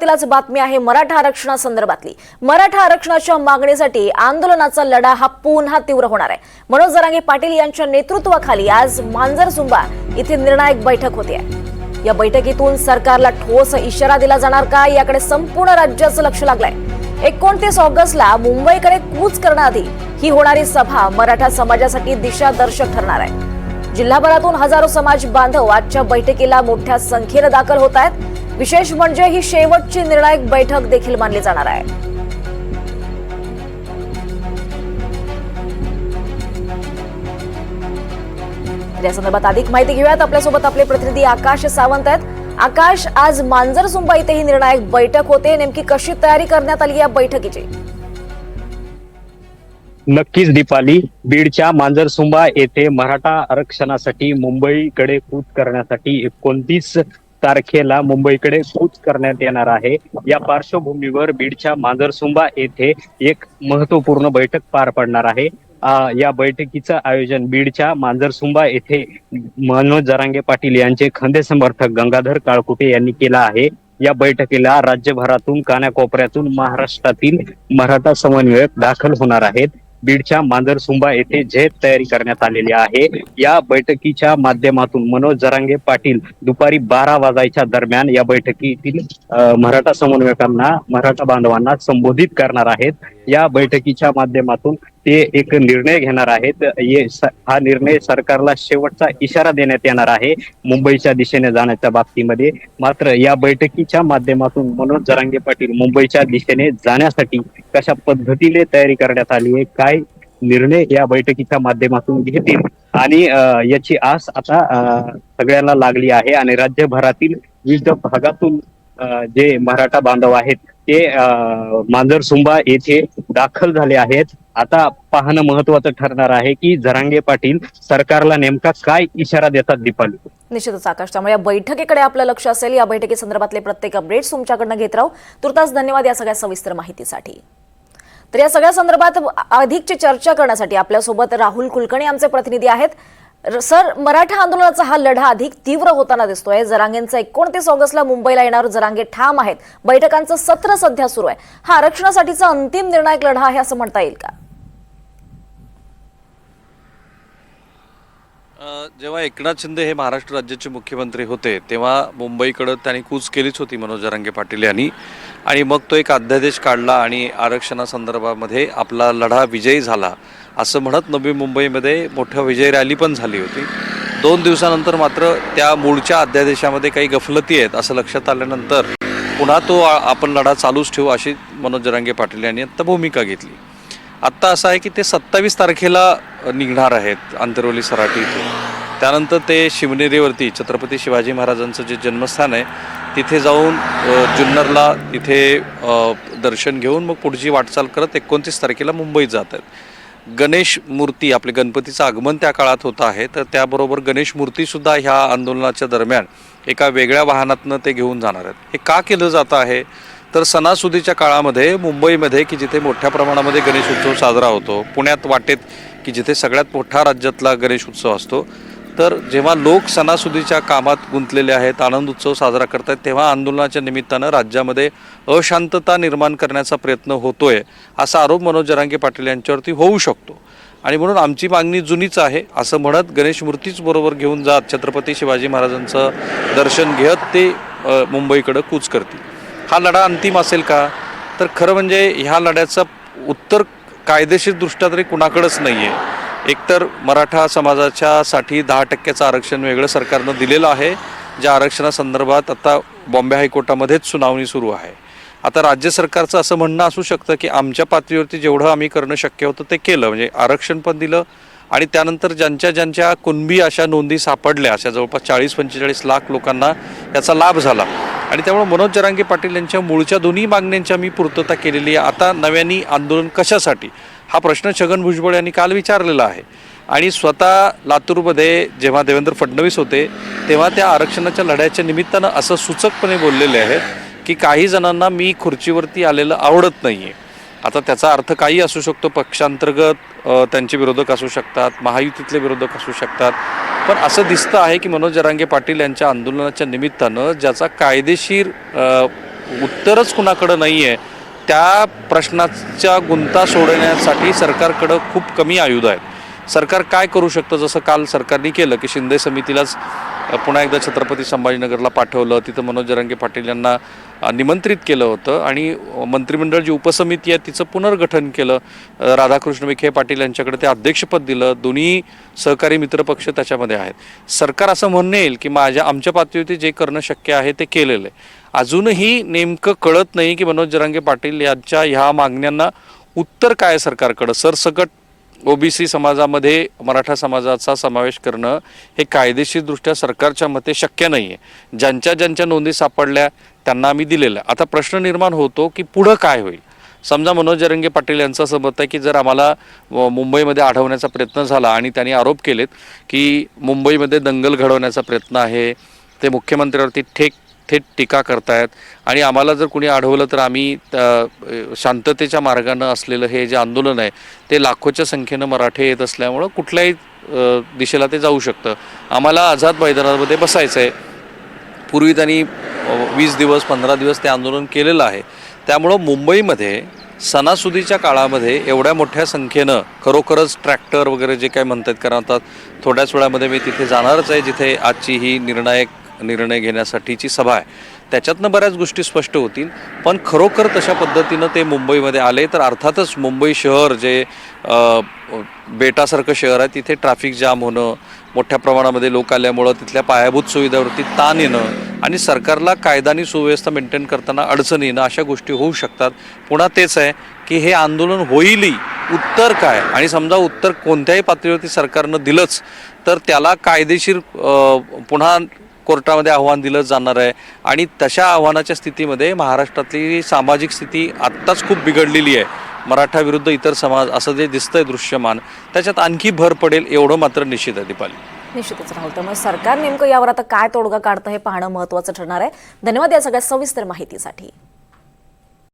तिलाच बातमी आहे मराठा आरक्षणासंदर्भातली. मराठा आरक्षणाच्या मागणीसाठी आंदोलनाचा लढा हा पुन्हा तीव्र होणार आहे. मनोज जरांगे पाटील यांच्या नेतृत्वाखाली आज मांजरसुंबा इथे निर्णायक बैठक होते आहे. या बैठकीतून सरकारला ठोस इशारा दिला जाणार का? याकडे संपूर्ण राज्याचं लक्ष लागलंय. एकोणतीस ऑगस्टला मुंबईकडे कूच करण्याआधी ही होणारी सभा मराठा समाजासाठी दिशादर्शक ठरणार आहे. जिल्हाभरातून हजारो समाज बांधव आजच्या बैठकीला मोठ्या संख्येनं दाखल होत आहेत. विशेष म्हणजे ही शेवटची निर्णायक बैठक देखील मानली जाणार आहे. तर या संदर्भात अधिक माहिती घेऊयात. आपल्यासोबत आपले प्रतिनिधी आकाश सावंत आहेत. आकाश आज मांजरसुंबा इथे ही निर्णायक बैठक होते. नेमकी कशी तयारी करण्यात आली या बैठकीची? नक्कीच दीपाली. बीडच्या मांजरसुंबा येथे मराठा आरक्षणासाठी मुंबईकडे कूच करण्यासाठी एकोणतीस तारखेला मुंबईकडे कूच करण्यात येणार आहे. या पार्श्वभूमीवर बीडच्या मांजरसुंबा येथे एक महत्त्वपूर्ण बैठक पार पडणार आहे. आ, या बैठकीचं आयोजन बीडच्या मांजरसुंबा येथे मनोज जरांगे पाटील यांचे खंदे समर्थक गंगाधर काळकुटे यांनी केला आहे. या बैठकीला राज्यभरातून कानाकोपऱ्यातून महाराष्ट्रातील मराठा समन्वयक दाखल होणार आहेत. बीडच्या मांजरसुंबा येथे झेप तयारी करण्यात आलेली आहे. या बैठकीच्या माध्यमातून मनोज जरांगे पाटील दुपारी बारा वाजायच्या दरम्यान या बैठकीतील मराठा समन्वयकांना मराठा बांधवांना संबोधित करणार आहेत. या बैठकीच्या माध्यमातून ते एक निर्णय घेणार आहेत. ये- हा निर्णय सरकारला शेवटचा इशारा देण्यात येणार आहे मुंबईच्या दिशेने जाण्याच्या बाबतीमध्ये. मात्र या बैठकीच्या माध्यमातून मनोज जरांगे पाटील मुंबईच्या दिशेने जाण्यासाठी कशा पद्धतीने तयारी करण्यात आली आहे काय निर्णय या बैठकीच्या माध्यमातून घेतील आणि याची आस आता सगळ्यांना लागली आहे आणि राज्यभरातील विविध भागातून जे मराठा बांधव आहेत ते मांजरसुंबा येथे दाखल झाले आहेत. आता पाहणं महत्वाचं ठरणार आहे की झरांगे पाटील सरकारला नेमका काय इशारा देतात दीपाली? निश्चितच आकाश त्यामुळे या बैठकीकडे आपलं लक्ष असेल. या बैठकीसंदर्भातले प्रत्येक अपडेट्स तुमच्याकडनं घेत राहू. तुर्तास धन्यवाद या सगळ्या सविस्तर माहितीसाठी. तर या सगळ्या संदर्भात अधिकची चर्चा करण्यासाठी आपल्यासोबत राहुल कुलकर्णी आमचे प्रतिनिधी आहेत. सर मराठा आंदोलनाचा हा लढा अधिक तीव्र होताना दिसतोय. जरांगेंचा एकोणतीस ऑगस्टला मुंबईला येणार जरांगे ठाम आहेत. बैठकांचं सत्र सध्या सुरू आहे. हा आरक्षणासाठीचा अंतिम निर्णायक लढा आहे असं म्हणता येईल का? जेव्हा एकनाथ शिंदे हे महाराष्ट्र राज्याचे मुख्यमंत्री होते तेव्हा मुंबईकडं त्यांनी कूच केलीच होती मनोज जरांगे पाटील यांनी. आणि मग तो एक अध्यादेश काढला आणि आरक्षणासंदर्भामध्ये आपला लढा विजयी झाला. असं म्हणत नवी मुंबईमध्ये मोठं विजय रॅली पण झाली होती. दोन दिवसानंतर मात्र त्या मूळच्या अध्यादेशामध्ये काही गफलती आहेत असं लक्षात आल्यानंतर पुन्हा तो आपण लढा चालूच ठेवू अशी मनोज जरांगे पाटील यांनी आत्ता भूमिका घेतली. आत्ता असं आहे की ते सत्तावीस तारखेला निघणार आहेत आंतरवली सराटी इथे. त्यानंतर ते शिवनेरीवरती छत्रपती शिवाजी महाराजांचं जे जन्मस्थान आहे तिथे जाऊन जुन्नरला तिथे दर्शन घेऊन मग पुढची वाटचाल करत एकोणतीस तारखेला मुंबईत जात आहेत. गणेश मूर्ती आपले गणपतीचं आगमन त्या काळात होतं आहे तर त्याबरोबर गणेश मूर्तीसुद्धा ह्या आंदोलनाच्या दरम्यान एका वेगळ्या वाहनातनं ते घेऊन जाणार आहेत. हे का केलं जातं आहे? तर सणासुदीच्या काळामध्ये मुंबईमध्ये की जिथे मोठ्या प्रमाणामध्ये गणेश उत्सव साजरा होतो पुण्यात वाटेत की जिथे सगळ्यात मोठा राज्यातला गणेश उत्सव असतो तर जेव्हा लोक सणासुदीच्या कामात गुंतलेले आहेत आनंद उत्सव साजरा करतात तेव्हा आंदोलनाच्या निमित्तानं राज्यामध्ये अशांतता निर्माण करण्याचा प्रयत्न होतोय असा आरोप मनोज जरांगे पाटील यांच्यावरती होऊ शकतो. आणि म्हणून आमची मागणी जुनीच आहे असं म्हणत गणेश मूर्तीच बरोबर घेऊन जात छत्रपती शिवाजी महाराजांचं दर्शन घेत ते मुंबईकडं कूच करतील. हा लढा अंतिम असेल का? तर खरं म्हणजे ह्या लढ्याचं उत्तर कायदेशीरदृष्ट्या तरी कुणाकडंच नाही आहे एकतर मराठा समाजाच्या साठी दहा टक्क्याचं आरक्षण वेगळं सरकारनं दिलेलं आहे. ज्या आरक्षणासंदर्भात आता बॉम्बे हायकोर्टामध्येच सुनावणी सुरू आहे. आता राज्य सरकारचं असं म्हणणं असू शकतं की आमच्या पातळीवरती जेवढं आम्ही करणं शक्य होतं ते केलं. म्हणजे आरक्षण पण दिलं आणि त्यानंतर ज्यांच्या ज्यांच्या कुणबी अशा नोंदी सापडल्या अशा जवळपास चाळीस पंचेचाळीस लाख लोकांना याचा लाभ झाला. आणि त्यामुळे मनोज जरांगे पाटील यांच्या मूळच्या दोन्ही मागण्यांची आम्ही पूर्तता केलेली आहे. आता नव्याने आंदोलन कशासाठी? हा प्रश्न छगन भुजबळ यांनी काल विचारलेला आहे. आणि स्वतः लातूरमध्ये जेव्हा देवेंद्र फडणवीस होते तेव्हा त्या आरक्षणाच्या लढ्याच्या निमित्तानं असं सूचकपणे बोललेले आहेत की काही जणांना मी खुर्चीवरती आलेलं आवडत नाही आहे आता त्याचा अर्थ काही असू शकतो पक्षांतर्गत त्यांचे विरोधक असू शकतात महायुतीतले विरोधक असू शकतात. पण असं दिसतं आहे की मनोज जरांगे पाटील यांच्या आंदोलनाच्या निमित्तानं ज्याचा कायदेशीर उत्तरच कुणाकडं नाही आहे त्या प्रश्नाच्या गुंता सोडवण्यासाठी सरकारकडं खूप कमी आयुध आहेत. सरकार काय करू शकतं? जसं काल सरकारने केलं की शिंदे समितीलाच पुन्हा एकदा छत्रपती संभाजीनगरला पाठवलं. तिथं मनोज जरांगे पाटील यांना निमंत्रित केलं होतं आणि मंत्रिमंडळ जी उपसमिती आहे तिचं पुनर्गठन केलं. राधाकृष्ण विखे पाटील यांच्याकडे ते अध्यक्षपद दिलं. दोन्ही सहकारी मित्रपक्ष त्याच्यामध्ये आहेत. सरकार असं म्हणणं येईल की माझ्या आमच्या पातळीवरती जे करणं शक्य आहे ते केलेलं आहे. अजूनही नेमकं कळत नाही की मनोज जरांगे पाटील यांच्या ह्या मागण्यांना उत्तर काय सरकारकडं? सरसकट ओबीसी समाजामध्ये मराठा समाजाचा समावेश करणं हे कायदेशीरदृष्ट्या सरकारच्या मते शक्य नाही आहे ज्यांच्या ज्यांच्या नोंदी सापडल्या त्यांना आम्ही दिलेल्या. आता प्रश्न निर्माण होतो की पुढं काय होईल? समजा मनोज जरंगे पाटील यांचं असं मत आहे की जर आम्हाला व- मुंबईमध्ये आढवण्याचा प्रयत्न झाला आणि त्यांनी आरोप केलेत की मुंबईमध्ये दंगल घडवण्याचा प्रयत्न आहे ते मुख्यमंत्र्यावरती ठेक थेट टीका करतायत. आणि आम्हाला जर कुणी अडवलं तर आम्ही शांततेच्या मार्गानं असलेलं हे जे आंदोलन आहे ते लाखोच्या संख्येनं मराठे येत असल्यामुळं कुठल्याही दिशेला ते जाऊ शकतं. आम्हाला आझाद मैदानामध्ये बसायचं आहे पूर्वी त्यांनी वीस दिवस पंधरा दिवस ते आंदोलन केलेलं आहे. त्यामुळं मुंबईमध्ये सणासुदीच्या काळामध्ये एवढ्या मोठ्या संख्येनं खरोखरच ट्रॅक्टर वगैरे जे काय म्हणतात कारण आता थोड्याच वेळामध्ये मी तिथे जाणारच आहे जिथे आजची ही निर्णायक निर्णय घेण्यासाठीची सभा आहे. त्याच्यातनं बऱ्याच गोष्टी स्पष्ट होतील. पण खरोखर तशा पद्धतीनं ते मुंबईमध्ये आले तर अर्थातच मुंबई शहर जे बेटासारखं शहर आहे तिथे ट्रॅफिक जाम होणं मोठ्या प्रमाणामध्ये लोक आल्यामुळं तिथल्या पायाभूत सुविधावरती ताण येणं आणि सरकारला कायदानी सुव्यवस्था मेंटेन करताना अडचण येणं अशा गोष्टी होऊ शकतात. पुन्हा तेच आहे की हे आंदोलन होईलही उत्तर काय? आणि समजा उत्तर कोणत्याही पातळीवरती सरकारनं दिलंच तर त्याला कायदेशीर पुन्हा कोर्टामध्ये आव्हान दिलं जाणार आहे. आणि तशा आव्हानाच्या स्थितीमध्ये महाराष्ट्रातली सामाजिक स्थिती आत्ताच खूप बिघडलेली आहे. मराठा विरुद्ध इतर समाज असं जे दिसतंय दृश्यमान त्याच्यात आणखी भर पडेल एवढं मात्र निश्चित आहे दीपाली. निश्चितच राहुल त्यामुळे सरकार नेमकं यावर आता काय तोडगा काढतं हे पाहणं महत्वाचं ठरणार आहे. धन्यवाद या सगळ्या सविस्तर माहितीसाठी.